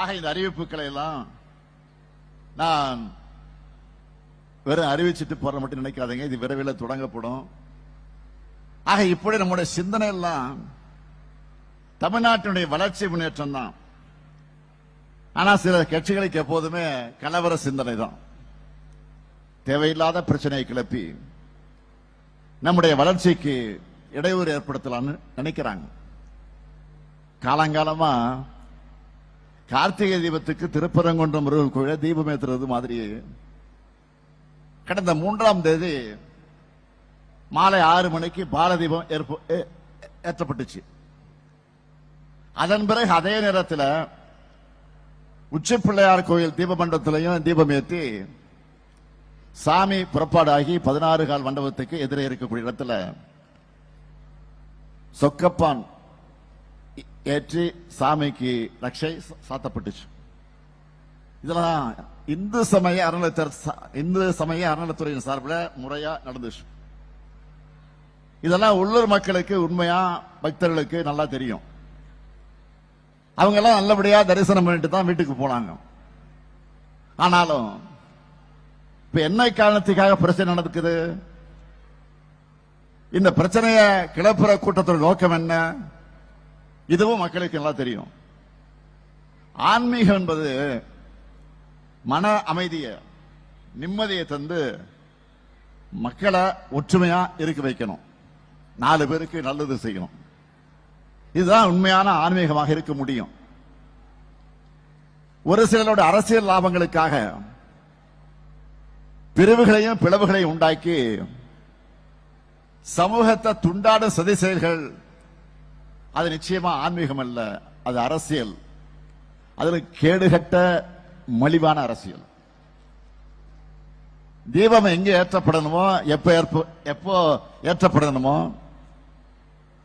ஆக இந்த அறிவிப்புகளை எல்லாம் நான் வெறும் அறிவிச்சிட்டு போற மட்டும் நினைக்காதீங்க. இது விரைவில் தொடங்கப்படும். ஆக இப்படி நம்முடைய சிந்தனை எல்லாம் தமிழ்நாட்டினுடைய வளர்ச்சி முன்னேற்றம் தான். ஆனா சில கட்சிகளுக்கு எப்போதுமே கலவர சிந்தனை தான். தேவையில்லாத பிரச்சனையை கிளப்பி நம்முடைய வளர்ச்சிக்கு இடையூறு ஏற்படுத்தலாம்னு நினைக்கிறாங்க. காலங்காலமா கார்த்திகை தீபத்துக்கு திருப்பரங்குன்றம் முருகன் கோயில தீபம் ஏத்துறது மாதிரி. கடந்த மூன்றாம் தேதி மாலை ஆறு மணிக்கு பாலதீபம் ஏற்ப- ஏ- ஏற்றப்பட்டுச்சு. அதன் பிறகு அதே நேரத்தில் உச்சி பிள்ளையார் கோயில் தீபமண்டபத்திலையும் தீபம் ஏற்றி சாமி புறப்பாடாகி பதினாறு கால் மண்டபத்துக்கு எதிரே இருக்கக்கூடிய இடத்துல சொக்கப்பான் ஏற்றி சாமிக்கு ரக்ஷை சாத்தப்பட்டுச்சு. இதெல்லாம் இந்து சமய அறநிலையத்துறை இந்து சமய அறநிலையத்துறையின் சார்பில் முறையா நடந்துச்சு. இதெல்லாம் உள்ளூர் மக்களுக்கு உண்மையா பக்தர்களுக்கு நல்லா தெரியும். அவங்க எல்லாம் நல்லபடியா தரிசனம் பண்ணிட்டு தான் வீட்டுக்கு போனாங்க. ஆனாலும் இப்ப என்ன காரணத்துக்காக பிரச்சனை நடக்குது? இந்த பிரச்சனைய கிளப்புற கூட்டத்தோட நோக்கம் என்ன? இதுவும் மக்களுக்கு நல்லா தெரியும். ஆன்மீகம் என்பது மன அமைதியை நிம்மதியை தந்து மக்களை ஒற்றுமையா இருக்க வைக்கணும். நாலு பேருக்கு நல்லது செய்யணும். இதுதான் உண்மையான ஆன்மீகமாக இருக்க முடியும். ஒரு சிலரோட அரசியல் லாபங்களுக்காக பிரிவுகளையும் பிளவுகளையும் உண்டாக்கி சமூகத்தை துண்டாடும் சதி செயல்கள் அது நிச்சயமா ஆன்மீகம் அல்ல அது அரசியல். அதில் கேடுகட்ட மலிவான அரசியல். தீபம் எங்க ஏற்றப்படணுமோ எப்ப ஏற்ப- எப்போ ஏற்றப்படணுமோ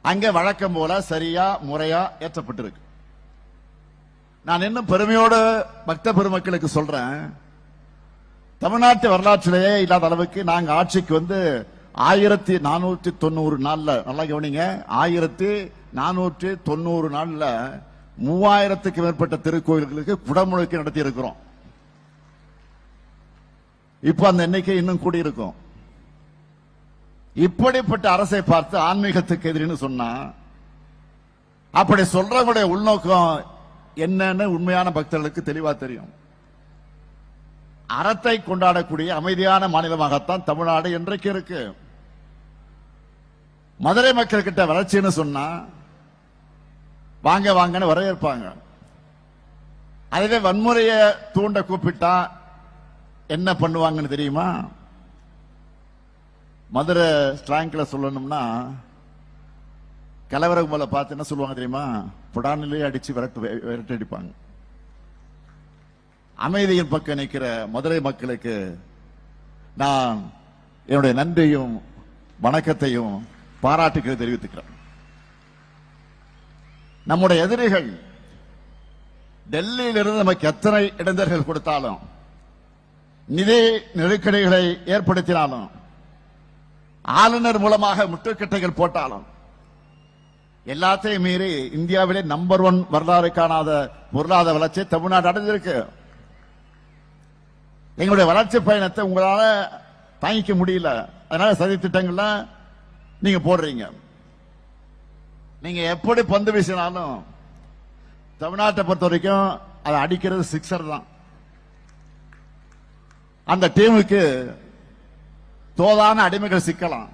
அங்க வழக்கம் போல சரியா முறையா ஏற்றப்பட்டிருக்கு. நான் இன்னும் பெருமையோடு பக்த பெருமக்களுக்கு சொல்றேன் தமிழ்நாட்டு வரலாற்றிலேயே இல்லாத அளவுக்கு நாங்கள் ஆட்சிக்கு வந்து ஆயிரத்தி நானூற்றி தொண்ணூறு நாள்ல நல்லா கவனிங்க. ஆயிரத்தி நானூற்றி தொண்ணூறு நாள்ல மூவாயிரத்துக்கு மேற்பட்ட திருக்கோயில்களுக்கு குடமுழுக்கு நடத்தி இருக்கிறோம் இப்போ அந்த எண்ணிக்கை இன்னும் கூடியிருக்கும். இப்படிப்பட்ட அரசை பார்த்து ஆன்மீகத்துக்கு எதிரின்னு சொன்னா அப்படி சொல்றவங்களுடைய உள்நோக்கம் என்னன்னு உண்மையான பக்தர்களுக்கு தெளிவா தெரியும். அறத்தை கொண்டாடக்கூடிய அமைதியான மாநிலமாகத்தான் தமிழ்நாடு இன்றைக்கு இருக்கு. மதுரை மக்கள் கிட்ட வளர்ச்சின்னு சொன்னா வாங்க வாங்கன்னு வரவேற்பாங்க. அதுவே வன்முறையை தூண்ட கூப்பிட்டா என்ன பண்ணுவாங்கன்னு தெரியுமா? மதுரை ஸ்லாங்க்ல சொல்லணும்னா கலவரம் போல பார்த்து என்ன சொல்லுவாங்க தெரியுமா? புடானிலேயே அடிச்சு விரட்டு விரட்டு அடிப்பாங்க. அமைதியின் பக்கம் நிற்கிற மதுரை மக்களுக்கு நான் என்னுடைய நன்றியும் வணக்கத்தையும் பாராட்டுகளை தெரிவித்துக்கிறேன். நம்முடைய எதிரிகள் டெல்லியிலிருந்து நமக்கு எத்தனை இடைஞ்சல்கள் கொடுத்தாலும் நிதி நெருக்கடிகளை ஏற்படுத்தினாலும் ஆளுநர் மூலமாக முட்டுக்கட்டைகள் போட்டாலும் எல்லாத்தையும் மீறி இந்தியாவிலே நம்பர் ஒன் வரலாறு காணாத பொருளாதார வளர்ச்சி தமிழ்நாடு அடைஞ்சிருக்கு. எங்களுடைய வளர்ச்சி பயணத்தை உங்களால தாங்கிக்க முடியல. அதனால சதி திட்டங்கள்லாம் நீங்க போடுறீங்க. நீங்க எப்படி பந்து வீசினாலும் தமிழ்நாட்டை பொறுத்த வரைக்கும் அதை அடிக்கிறது சிக்ஸர் தான். அந்த டீமுக்கு தோதான அடிமைகள் சிக்கலாம்.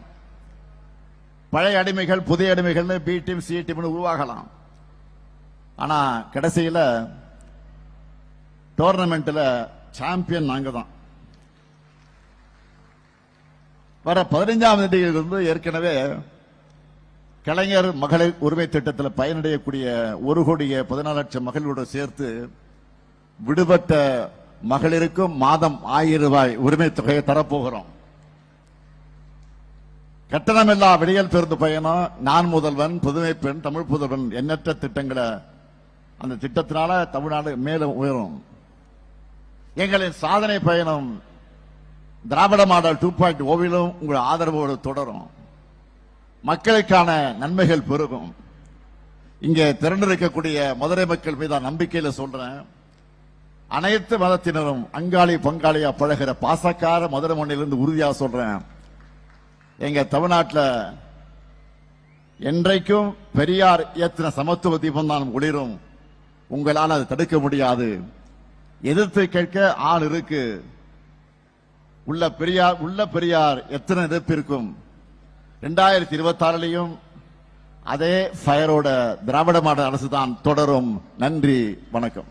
பழைய அடிமைகள் புதிய அடிமைகள்னு பி டீம் சி டீம்னு உருவாகலாம். ஆனா கடைசியில் டோர்னமெண்ட்ல சாம்பியன் நாங்க தான். வர பதினைஞ்சாம் தேதியிலிருந்து ஏற்கனவே கலைஞர் மகளிர் உரிமை திட்டத்தில் பயனடையக்கூடிய ஒரு கோடிய பதினாலு லட்சம் மகளிரோடு சேர்த்து விடுபட்ட மகளிருக்கும் மாதம் ஆயிரம் ரூபாய் உரிமை தொகையை தரப்போகிறோம். கட்டணமில்லா விடியல் பேருந்து பயணம் நான் முதல்வன் புதுமை பெண் தமிழ் புதல்வன் எண்ணற்ற திட்டங்களை அந்த திட்டத்தினால தமிழ்நாடு மேலும் உயரும். எங்களின் சாதனை பயணம் திராவிட மாடல் டூ பாயிண்ட் ஓவிலும் உங்கள் ஆதரவோடு தொடரும். மக்களுக்கான நன்மைகள் பெருகும். இங்கே திரண்டிருக்கக்கூடிய மதுரை மக்கள் மீது நம்பிக்கையில சொல்றேன். அனைத்து மதத்தினரும் அங்காளி பங்காளியா பழகிற பாசக்கார மதுரை மண்ணிலிருந்து உறுதியா சொல்றேன். எங்க தமிழ்நாட்டில் என்றைக்கும் பெரியார் இயத்தின சமத்துவ தீபம் தான் ஒளிரும். உங்களால் அதை தடுக்க முடியாது. எதிர்த்து கேட்க ஆள் இருக்கு. உள்ள பெரியார் உள்ள பெரியார் எத்தனை எதிர்ப்பு இருக்கும் ரெண்டாயிரத்தி இருபத்தி ஆறுலையும் அதே ஃபயரோட திராவிட மாடல் அரசு தான் தொடரும். நன்றி வணக்கம்.